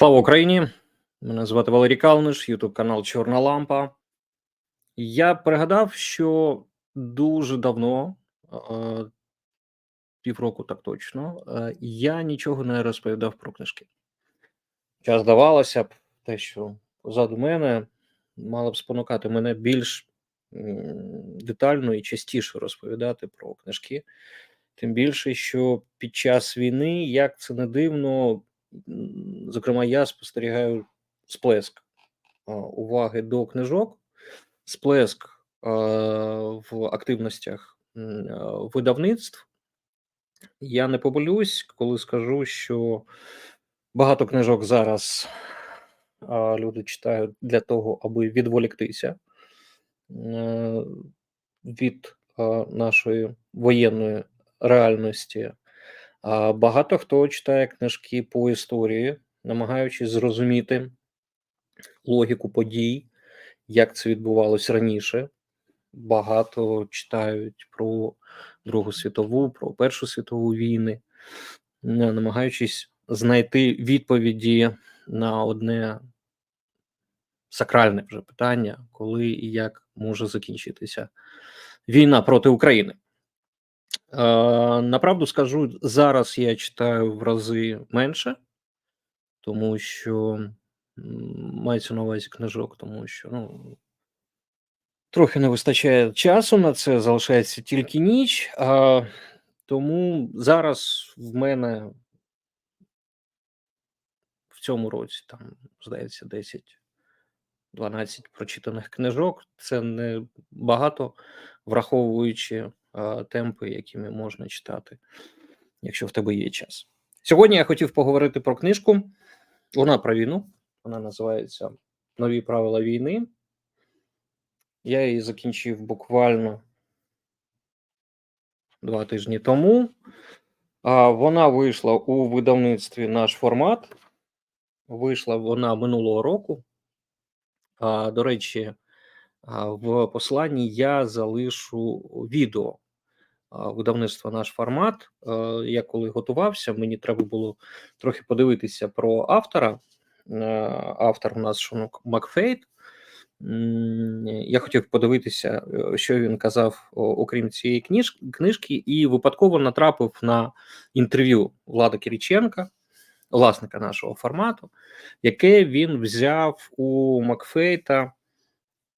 Слава Україні! Мене звати Валерій Калниш, Ютуб канал Чорна Лампа. Я пригадав, що дуже давно, е, півроку так точно, е, я нічого не розповідав про книжки. Час здавалося б, те, що позаду мене, мало б спонукати мене більш детально і частіше розповідати про книжки. Тим більше, що під час війни, як це не дивно, зокрема, я спостерігаю сплеск уваги до книжок, сплеск в активностях видавництв. Я не помилюсь, коли скажу, що багато книжок зараз люди читають для того, аби відволіктися від нашої воєнної реальності. А багато хто читає книжки по історії, намагаючись зрозуміти логіку подій, як це відбувалось раніше. Багато читають про Другу світову, про Першу світову війни, е, намагаючись знайти відповіді на одне сакральне вже питання, коли і як може закінчитися війна проти України. Е, Направду скажу, зараз я читаю в рази менше, тому що мається на увазі книжок, тому що ну, трохи не вистачає часу на це, залишається тільки ніч. А, тому зараз в мене в цьому році там, здається, 10-12 прочитаних книжок. Це не багато, враховуючи темпи, якими можна читати, якщо в тебе є час. Сьогодні я хотів поговорити про книжку. Вона про війну. Вона називається Нові правила війни. Я її закінчив буквально два тижні тому. Вона вийшла у видавництві наш формат. Вийшла вона минулого року. До речі, в посланні я залишу відео видавництва наш формат. Е, Я коли готувався, мені треба було трохи подивитися про автора. Е, Автор у нас Шонок Макфейт. Я хотів подивитися, е, що він казав, окрім цієї книжки, і випадково натрапив на інтерв'ю Влада Кириченка, власника нашого формату, яке він взяв у Макфейта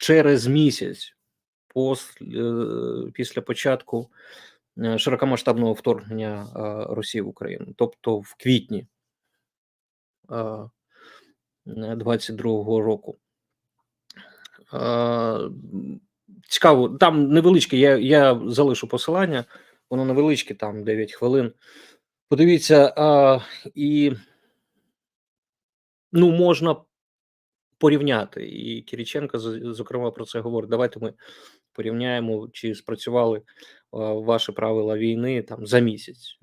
через місяць е, після початку е, широкомасштабного вторгнення е, Росії в Україну, тобто в квітні е, 22-го року. Цікаво, там невеличке, я, я залишу посилання, воно невеличке, там 9 хвилин. Подивіться, а, і ну, можна порівняти. І Кириченко, з- зокрема, про це говорить. Давайте ми порівняємо, чи спрацювали ваші правила війни там за місяць.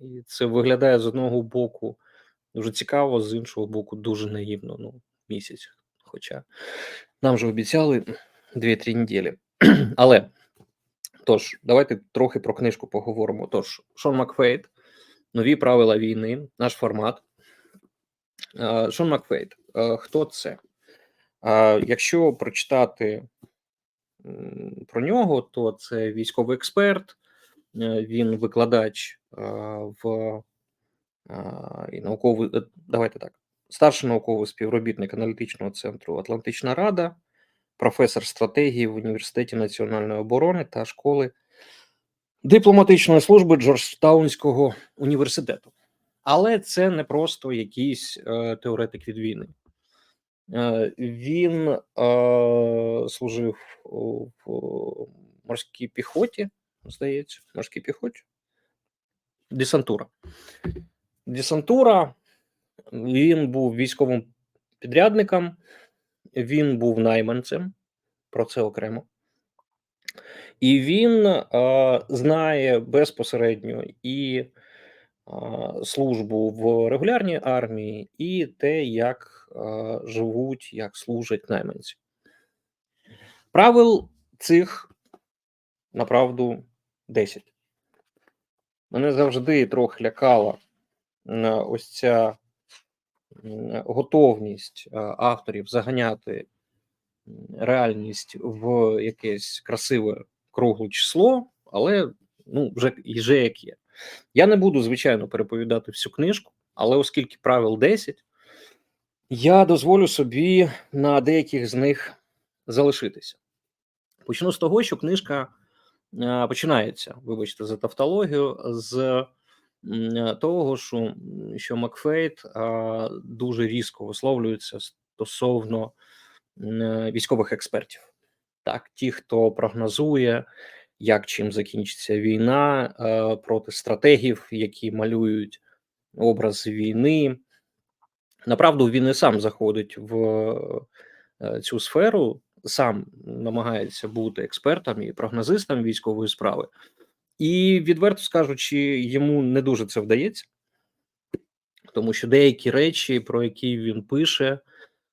І це виглядає з одного боку дуже цікаво, з іншого боку, дуже наївно. Ну, місяць. Хоча нам же обіцяли 2-3 неділі. Але тож, давайте трохи про книжку поговоримо. Тож, Шон Макфейт, нові правила війни, наш формат. Шон Макфейт, хто це? Якщо прочитати про нього, то це військовий експерт, е, він викладач е, в і науковий, е, давайте так, старший науковий співробітник аналітичного центру Атлантична Рада, професор стратегії в університеті національної оборони та школи дипломатичної служби Джорджтаунського університету. Але це не просто якийсь теоретик від війни. Е, він служив в морській піхоті, здається, морській піхоті. Десантура. Десантура. Він був військовим підрядником, він був найманцем, про це окремо. І він е, знає безпосередньо і службу в регулярній армії, і те, як живуть, як служать найманці. Правил цих направду 10. Мене завжди трохи лякала е, ось ця готовність е, авторів заганяти реальність в якесь красиве кругле число, але ну, вже, вже як є. Я не буду, звичайно, переповідати всю книжку, але оскільки правил 10, я дозволю собі на деяких з них залишитися. Почну з того, що книжка е, починається, вибачте, за тавтологію, з е, того, що, що Макфейт е, дуже різко висловлюється стосовно військових експертів. Так, ті, хто прогнозує, як чим закінчиться війна, е, проти стратегів, які малюють образ війни. Направду він і сам заходить в е, цю сферу, сам намагається бути експертом і прогнозистом військової справи, і відверто скажучи, йому не дуже це вдається, тому що деякі речі, про які він пише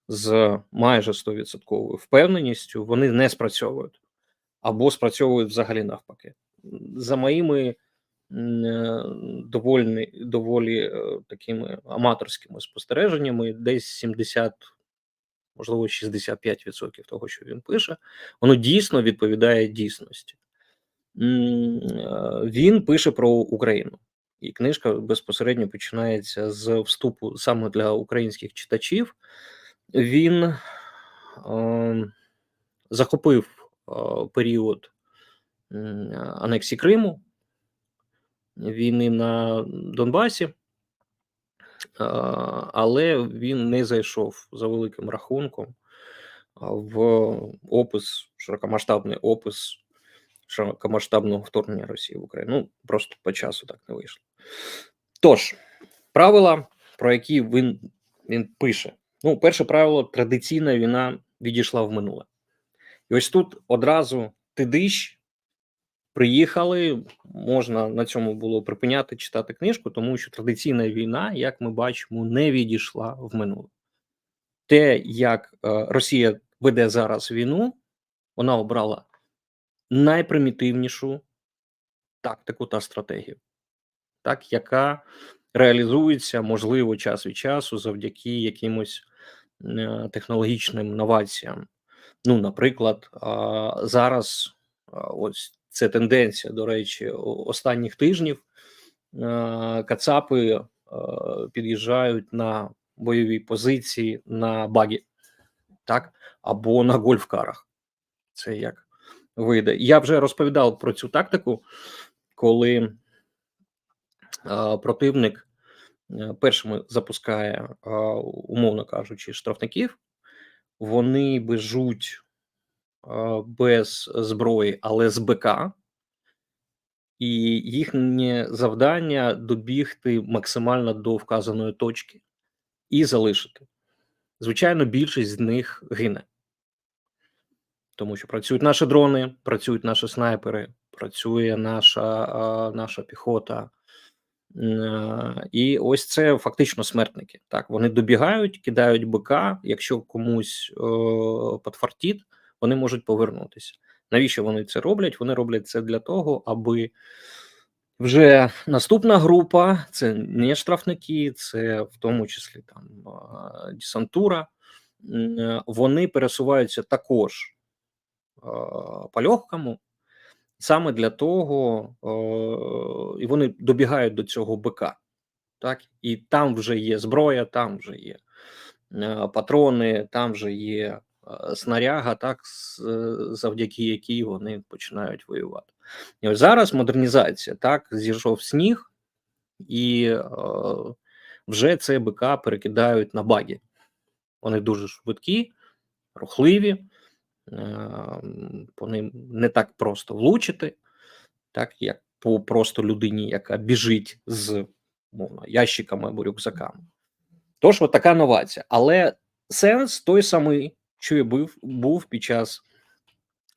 з майже 100% впевненістю, вони не спрацьовують або спрацьовують взагалі навпаки. За моїми е, доволі е, такими аматорськими спостереженнями, десь 70, можливо, 65% того, що він пише, воно дійсно відповідає дійсності. Е, Він пише про Україну, і книжка безпосередньо починається з вступу саме для українських читачів. Він е, захопив період анексії Криму, війни на Донбасі, але він не зайшов за великим рахунком в опис, широкомасштабний опис широкомасштабного вторгнення Росії в Україну. Ну, просто по часу так не вийшло. Тож, правила, про які він, він пише. Ну, перше правило: традиційна війна відійшла в минуле. І ось тут одразу тидиш, приїхали. Можна на цьому було припиняти читати книжку, тому що традиційна війна, як ми бачимо, не відійшла в минуле. Те, як е, Росія веде зараз війну, вона обрала найпримітивнішу тактику та стратегію, так, яка реалізується, можливо, час від часу завдяки якимось е, технологічним новаціям. Ну, наприклад, зараз ось це тенденція, до речі, останніх тижнів. Кацапи під'їжджають на бойові позиції на багі, так, або на гольфкарах. Це як вийде. Я вже розповідав про цю тактику, коли противник е, першими запускає, умовно кажучи, штрафників, вони бежуть без зброї, але з БК, і їхнє завдання добігти максимально до вказаної точки і залишити. Звичайно, більшість з них гине, тому що працюють наші дрони, працюють наші снайпери, працює наша, наша піхота. Е, І ось це фактично смертники. Так, вони добігають, кидають БК. Якщо комусь е, подфартіт, вони можуть повернутися. Навіщо вони це роблять? Вони роблять це для того, аби вже наступна група це не штрафники, це в тому числі там десантура. е, Вони пересуваються також по легкому, саме для того, е, і вони добігають до цього БК. Так, і там вже є зброя, там вже є е, патрони, там вже є е, снаряга, так, завдяки якій вони починають воювати. І ось зараз модернізація, так, зійшов сніг, і е, вже це БК перекидають на баги. Вони дуже швидкі, рухливі, по ним не так просто влучити, так як по просто людині, яка біжить з мовно, ящиками або рюкзаками. Тож, от така новація. Але сенс той самий, що і був, був під час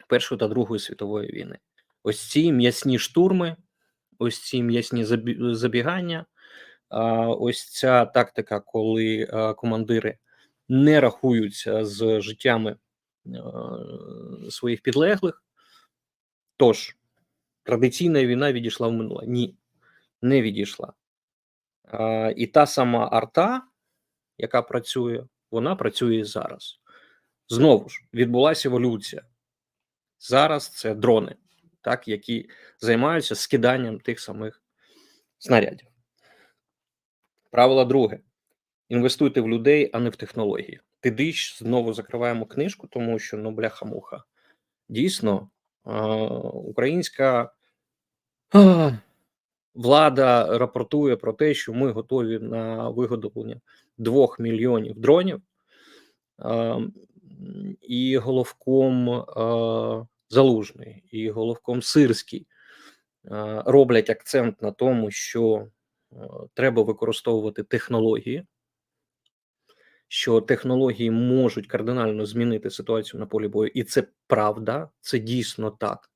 Першої та Другої світової війни. Ось ці м'ясні штурми, ось ці м'ясні забігання, ось ця тактика, коли командири не рахуються з життями своїх підлеглих. Тож, традиційна війна відійшла в минуле. Ні, не відійшла. І та сама арта, яка працює, вона працює зараз. Знову ж відбулася еволюція. Зараз це дрони, так, які займаються скиданням тих самих снарядів. Правило друге: інвестуйте в людей, а не в технології. Ти дич, знову закриваємо книжку, тому що ну бляха-муха. Дійсно, українська влада рапортує про те, що ми готові на виготовлення двох мільйонів дронів, і головком Залужний, і головком Сирський роблять акцент на тому, що треба використовувати технології що технології можуть кардинально змінити ситуацію на полі бою, і це правда, це дійсно так,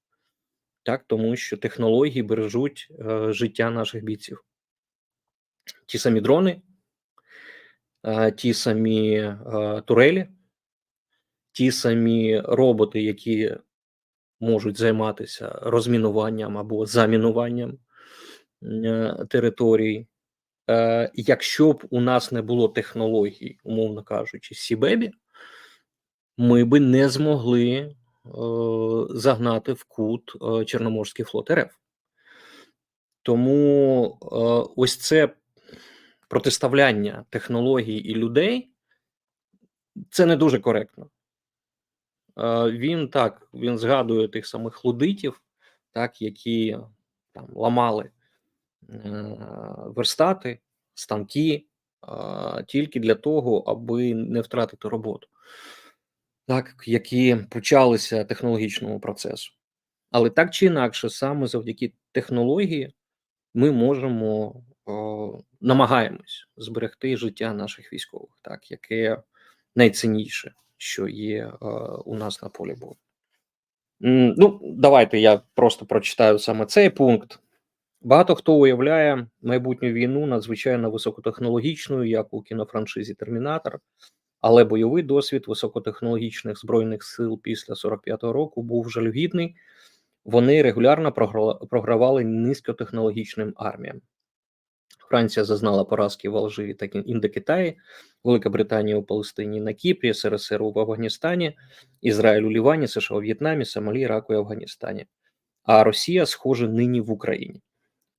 так тому що технології бережуть е, життя наших бійців. Ті самі дрони, е, ті самі е, турелі, ті самі роботи, які можуть займатися розмінуванням або замінуванням е, територій. Е, якщо б у нас не було технологій, умовно кажучи, Сібебі, ми би не змогли е, загнати в кут е, Чорноморський флот РФ. Тому е, ось це протиставляння технологій і людей це не дуже коректно. Е, він так він згадує тих самих лудитів, так, які там ламали. Е, верстати, станки тільки для того, аби не втратити роботу, так, які почалися технологічному процесу. Але так чи інакше, саме завдяки технології ми можемо о, намагаємось зберегти життя наших військових, так, яке найцінніше, що є у нас на полі бою. Ну, давайте я просто прочитаю саме цей пункт. Багато хто уявляє майбутню війну надзвичайно високотехнологічною, як у кінофраншизі Термінатор, але бойовий досвід високотехнологічних збройних сил після 45-го року був жалюгідний. Вони регулярно програвали низькотехнологічним арміям. Франція зазнала поразки в Алжирі та Індокитаї, Велика Британія у Палестині на Кіпрі, СРСР в Афганістані, Ізраїль у Лівані, США у В'єтнамі, Сомалі, Іраку і Афганістані. А Росія, схоже, нині в Україні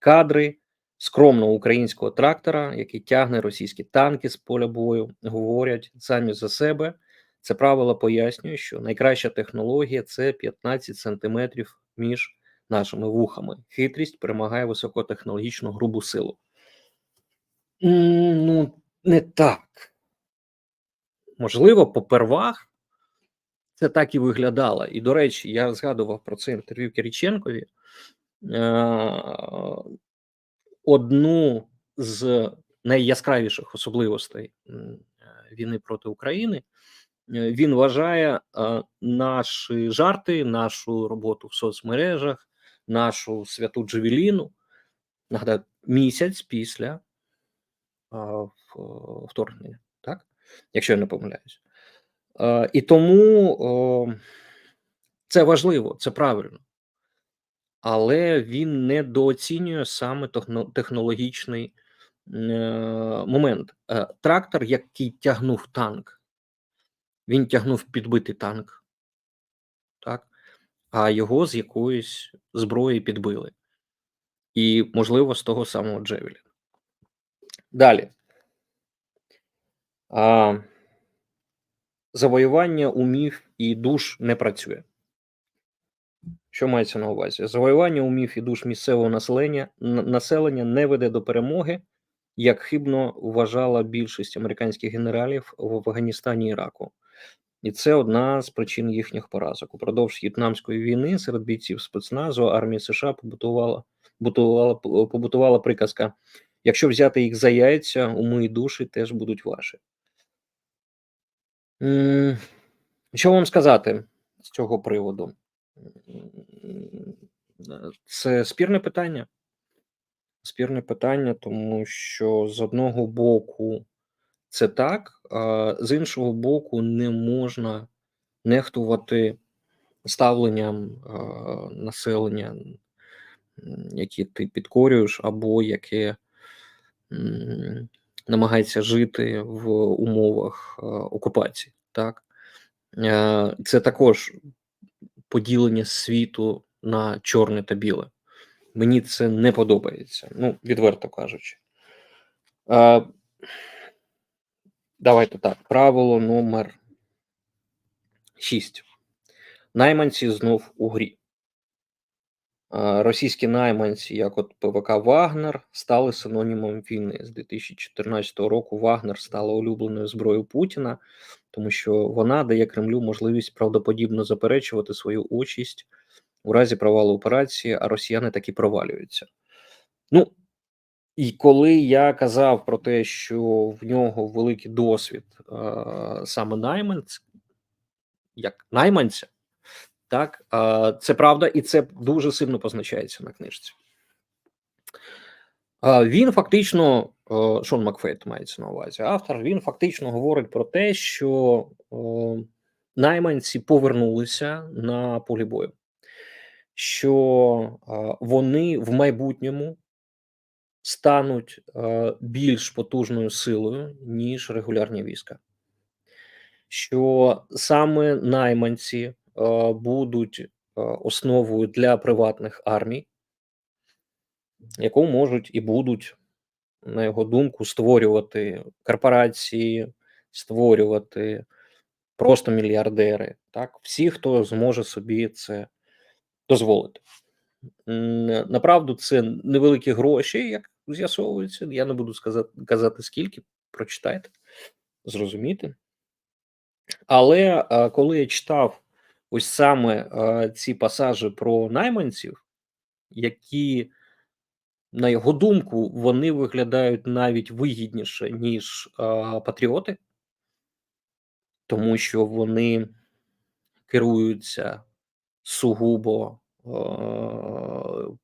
кадри скромного українського трактора, який тягне російські танки з поля бою, говорять самі за себе. Це правило пояснює, що найкраща технологія це 15 сантиметрів між нашими вухами. Хитрість перемагає високотехнологічну грубу силу. Ну, не так. Можливо, попервах це так і виглядало. І, до речі, я згадував про це інтерв'ю Кириченкові. Е, одну з найяскравіших особливостей війни проти України. Е, він вважає е, наші жарти, нашу роботу в соцмережах, нашу святу Джевеліну нагадаю, місяць після вторгнення, так? Якщо я не помиляюсь. І тому це важливо, це правильно але він недооцінює саме технологічний е, момент. Е, трактор, який тягнув танк, він тягнув підбитий танк, так? а його з якоїсь зброї підбили. І, можливо, з того самого Джевеліна. Далі. А, Завоювання умів і душ не працює. Що мається на увазі? Завоювання умів і душ місцевого населення населення не веде до перемоги, як хибно вважала більшість американських генералів в Афганістані і Іраку. І це одна з причин їхніх поразок. Упродовж в'єтнамської війни серед бійців спецназу армії США побутувала побутувала, побутувала приказка: якщо взяти їх за яйця, уми і душі теж будуть ваші. Що вам сказати з цього приводу? Це спірне питання. Спірне питання, тому що з одного боку це так, а з іншого боку, не можна нехтувати ставленням населення, яке ти підкорюєш, або яке намагається жити в умовах окупації. Так? Е, Це також поділення світу на чорне та біле. Мені це не подобається, ну, відверто кажучи. Е, Давайте так. Правило номер 6. Найманці знов у грі. Російські найманці, як от ПВК Вагнер, стали синонімом війни. З 2014 року Вагнер стала улюбленою зброєю Путіна, тому що вона дає Кремлю можливість правдоподібно заперечувати свою участь у разі провалу операції, а росіяни таки провалюються. Ну, і коли я казав про те, що в нього великий досвід саме найманць, як найманця, так, це правда, і це дуже сильно позначається на книжці. Він фактично, Шон Макфейт мається на увазі, автор, він фактично говорить про те, що е, найманці повернулися на полі бою, що е, вони в майбутньому стануть е, більш потужною силою, ніж регулярні війська. Що саме найманці е, будуть е, основою для приватних армій, яку можуть і будуть, на його думку, створювати корпорації, створювати просто мільярдери, так, всі, хто зможе собі це дозволити. Направду, це невеликі гроші, як з'ясовується. Я не буду сказати, казати скільки, прочитайте, зрозуміти. Але коли я читав ось саме ці пасажі про найманців, які, на його думку, вони виглядають навіть вигідніше, ніж а, патріоти, тому що вони керуються сугубо е,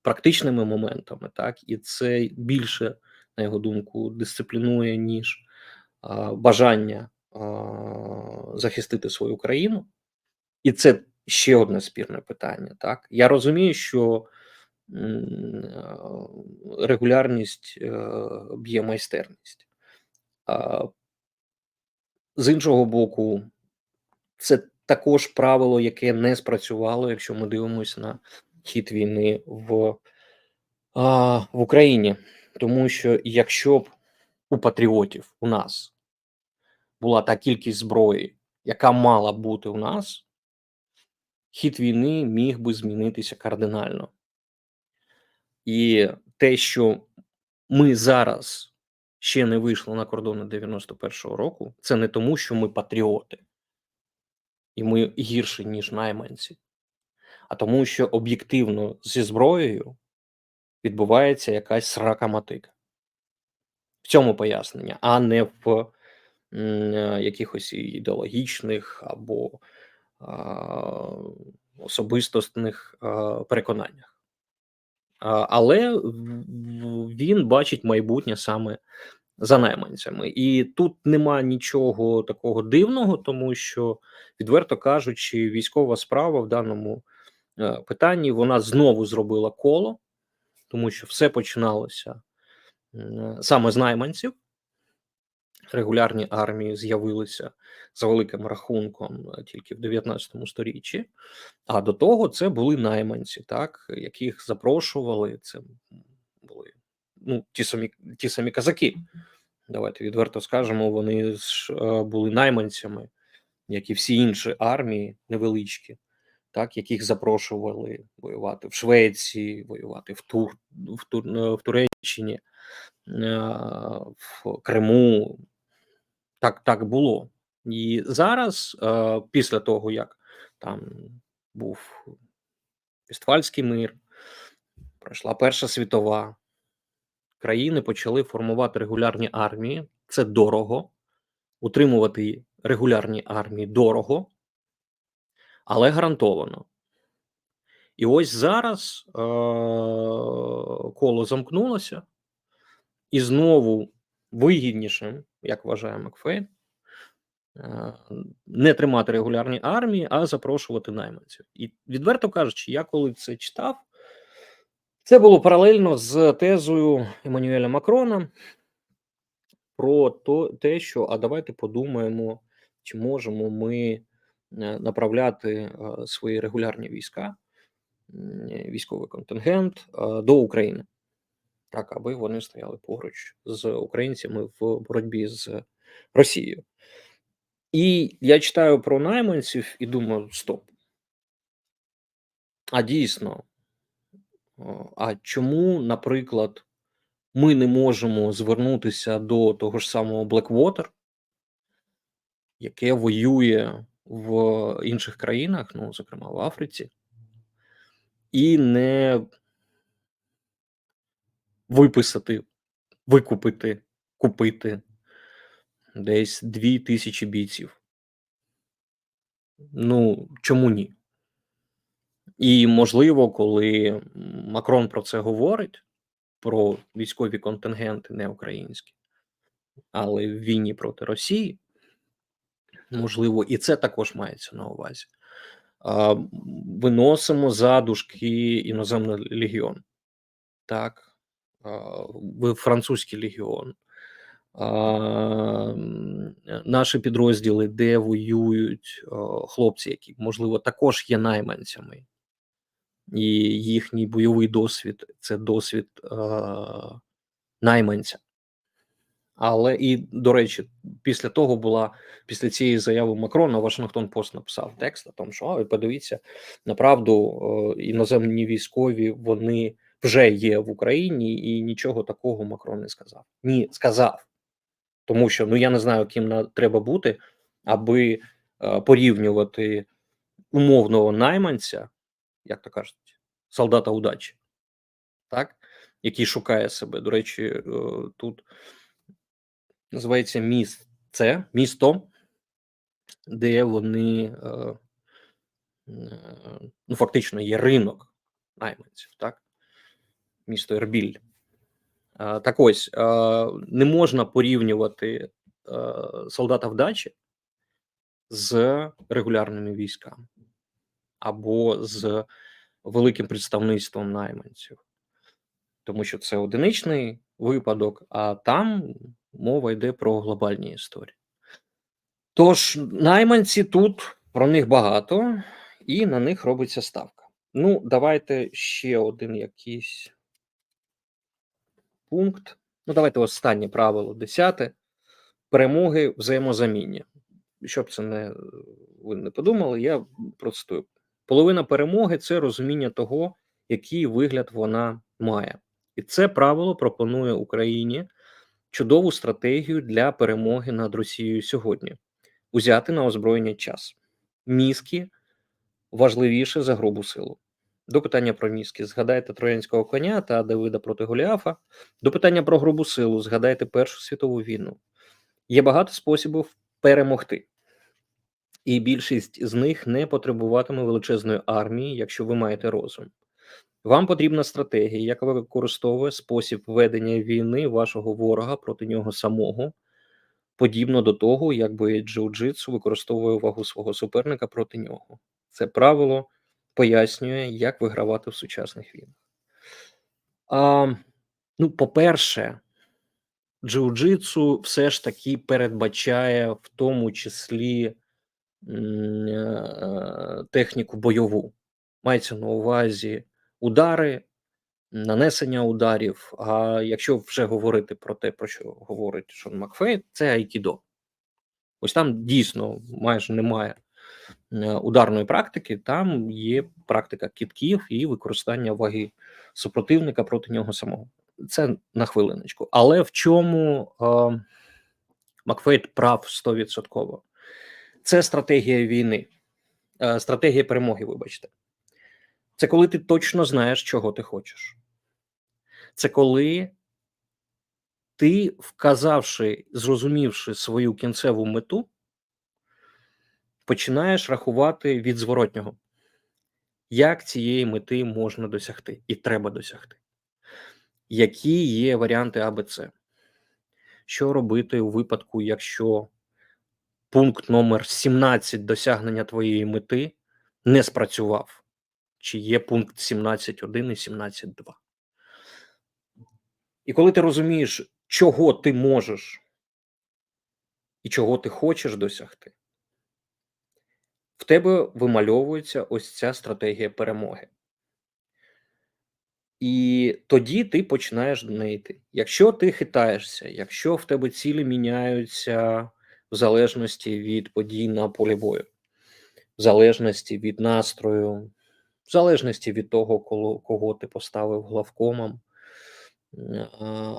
практичними моментами, так, і це більше, на його думку, дисциплінує, ніж а, бажання а, захистити свою країну. І це ще одне спірне питання. Так, я розумію, що е, регулярність е, б'є майстерність. З іншого боку, це також правило, яке не спрацювало, якщо ми дивимося на хід війни в, в Україні. Тому що якщо б у патріотів у нас була та кількість зброї, яка мала бути у нас, хід війни міг би змінитися кардинально. І те, що ми зараз ще не вийшли на кордони 91-го року, це не тому, що ми патріоти, і ми гірші, ніж найманці, а тому, що об'єктивно зі зброєю відбувається якась срака мотика. В цьому пояснення, а не в е, якихось ідеологічних або а, особистосних а, переконаннях. Але він бачить майбутнє саме за найманцями. І тут нема нічого такого дивного, тому що, відверто кажучи, військова справа в даному е, питанні вона знову зробила коло, тому що все починалося саме з найманців. Регулярні армії з'явилися за великим рахунком е, тільки в 19 сторіччі. А до того це були найманці, так, яких запрошували. Це були ну, ті самі ті самі казаки. Давайте відверто скажемо, вони ж е, були найманцями, як і всі інші армії невеличкі, так, яких запрошували воювати в Швеції, воювати в Тур, в, Тур, е, в Туреччині, в Криму. Так, так було. І зараз, е, після того, як там був Вестфальський мир, пройшла Перша світова, країни почали формувати регулярні армії. Це дорого. Утримувати регулярні армії дорого, але гарантовано. І ось зараз е- коло замкнулося, і знову вигідніше, як вважає Макфейн, е- не тримати регулярні армії, а запрошувати найманців. І відверто кажучи, я коли це читав, це було паралельно з тезою Еммануеля Макрона про то те, що а давайте подумаємо, чи можемо ми, е, направляти, е, свої регулярні війська, військовий контингент, до України. Так, аби вони стояли поруч з українцями в боротьбі з Росією. І я читаю про найманців і думаю: "Стоп". А дійсно, а чому, наприклад, ми не можемо звернутися до того ж самого Blackwater яке воює в інших країнах, ну, зокрема в Африці, і не виписати, викупити, купити десь 2000 бійців. Ну, чому ні? І, можливо, коли Макрон про це говорить, про військові контингенти не українські, але в війні проти Росії, можливо, і це також мається на увазі. Виносимо за дужки іноземний легіон. Так, французький легіон. Наші підрозділи, де воюють, хлопці, які, можливо, також є найманцями. І їхній бойовий досвід це досвід, найманця. Але і, до речі, після того була після цієї заяви Макрона Вашингтон Пост написав текст о тому, що ой, подивіться, направду е, іноземні військові вони вже є в Україні, і нічого такого Макрон не сказав. Ні, сказав. Тому що ну я не знаю, ким треба бути, аби е, порівнювати умовного найманця, як то кажуть, солдата удачі, так, який шукає себе. До речі, е, тут називається місце, місто, де вони е, е, ну, фактично є ринок найманців, так? Місто Ербіль. Е, так ось е, не можна порівнювати е, солдата вдачі з регулярними військами або з великим представництвом найманців, тому що це одиничний випадок, а там мова йде про глобальні історії. Тож, найманці тут про них багато, і на них робиться ставка. Ну, давайте ще один якийсь пункт. Ну, давайте останнє правило, десяте. Перемоги взаємозаміння. Щоб це не ви не подумали, я процитую. Половина перемоги це розуміння того, який вигляд вона має. І це правило пропонує Україні чудову стратегію для перемоги над Росією сьогодні: узяти на озброєння час. Мізки важливіше за грубу силу. До питання про мізки згадайте Троянського коня та Давида проти Голіафа. До питання про грубу силу згадайте Першу світову війну. Є багато способів перемогти, і більшість з них не потребуватиме величезної армії, якщо ви маєте розум. Вам потрібна стратегія, яка використовує спосіб ведення війни вашого ворога проти нього самого, подібно до того, як би джиу-джитсу використовує увагу свого суперника проти нього. Це правило пояснює, як вигравати в сучасних війнах. А, Ну, по-перше, джиу-джитсу все ж таки передбачає в тому числі е, техніку бойову. Мається на увазі удари, нанесення ударів. А якщо вже говорити про те, про що говорить Шон Макфей, це айкідо. Ось там дійсно майже немає ударної практики, там є практика кітків і використання ваги супротивника проти нього самого. Це на хвилиночку. Але в чому е, Макфейт прав 100%? Це стратегія війни, е, стратегія перемоги, вибачте. Це коли ти точно знаєш, чого ти хочеш. Це коли ти, вказавши, зрозумівши свою кінцеву мету, починаєш рахувати від зворотнього, як цієї мети можна досягти і треба досягти. Які є варіанти АБЦ? Що робити у випадку, якщо пункт номер 17 досягнення твоєї мети не спрацював? Чи є пункт 17.1 і 17.2? І коли ти розумієш, чого ти можеш і чого ти хочеш досягти, в тебе вимальовується ось ця стратегія перемоги. І тоді ти починаєш до. Якщо ти хитаєшся, якщо в тебе цілі міняються в залежності від подій на полі бою, в залежності від настрою, в залежності від того, кого ти поставив главкомом,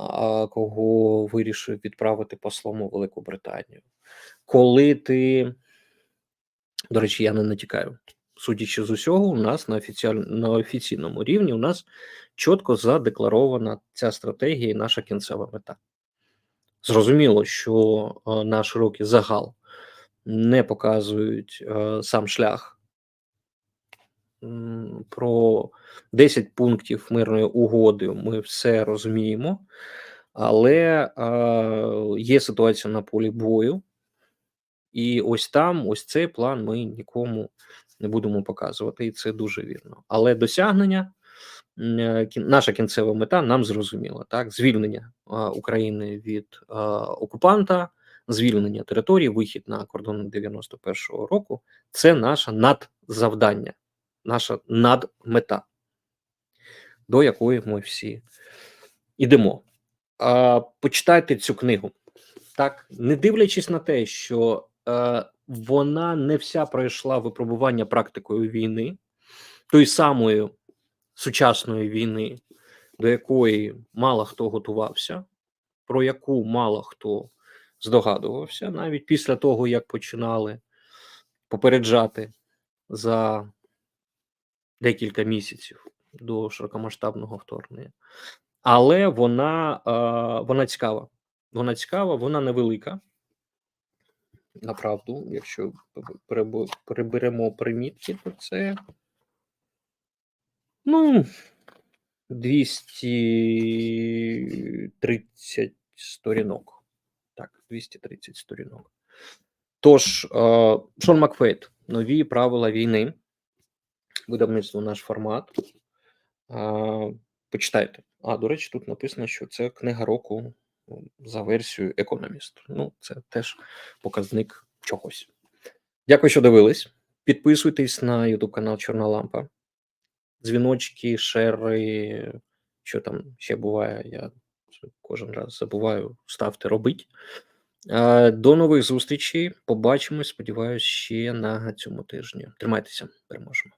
а кого вирішив відправити послом у Велику Британію. Коли ти, до речі, я не натякаю. Судячи з усього, у нас на, офіціаль... на офіційному рівні у нас чітко задекларована ця стратегія і наша кінцева мета. Зрозуміло, що е, на широкий загал не показують е, сам шлях про 10 пунктів мирної угоди. Ми все розуміємо, але е, є ситуація на полі бою, і ось там, ось цей план ми нікому не будемо показувати, і це дуже вірно. Але досягнення, е, наша кінцева мета нам зрозуміла. Так, звільнення України від окупанта, звільнення території, вихід на кордони 91-го року це наше надзавдання, наша надмета, до якої ми всі йдемо. Почитайте цю книгу. Так, не дивлячись на те, що вона не вся пройшла випробування практикою війни, тої самої сучасної війни, до якої мало хто готувався, про яку мало хто здогадувався, навіть після того, як починали попереджати за декілька місяців до широкомасштабного вторгнення. Але вона, е, вона цікава. Вона цікава, вона невелика. Направду, якщо перебо- переберемо примітки, то це ну 230 сторінок. Так, 230 сторінок. Тож, е, Шон Макфейт, нові правила війни, видавництво наш формат. Е, почитайте. А, до речі, тут написано, що це книга року за версією Economist. Ну, це теж показник чогось. Дякую, що дивились. Підписуйтесь на YouTube канал Чорна Лампа. Дзвіночки, шери, що там ще буває, я кожен раз забуваю. Ставте, робить. Е, До нових зустрічей. Побачимось, сподіваюся, ще на цьому тижні. Тримайтеся, переможемо.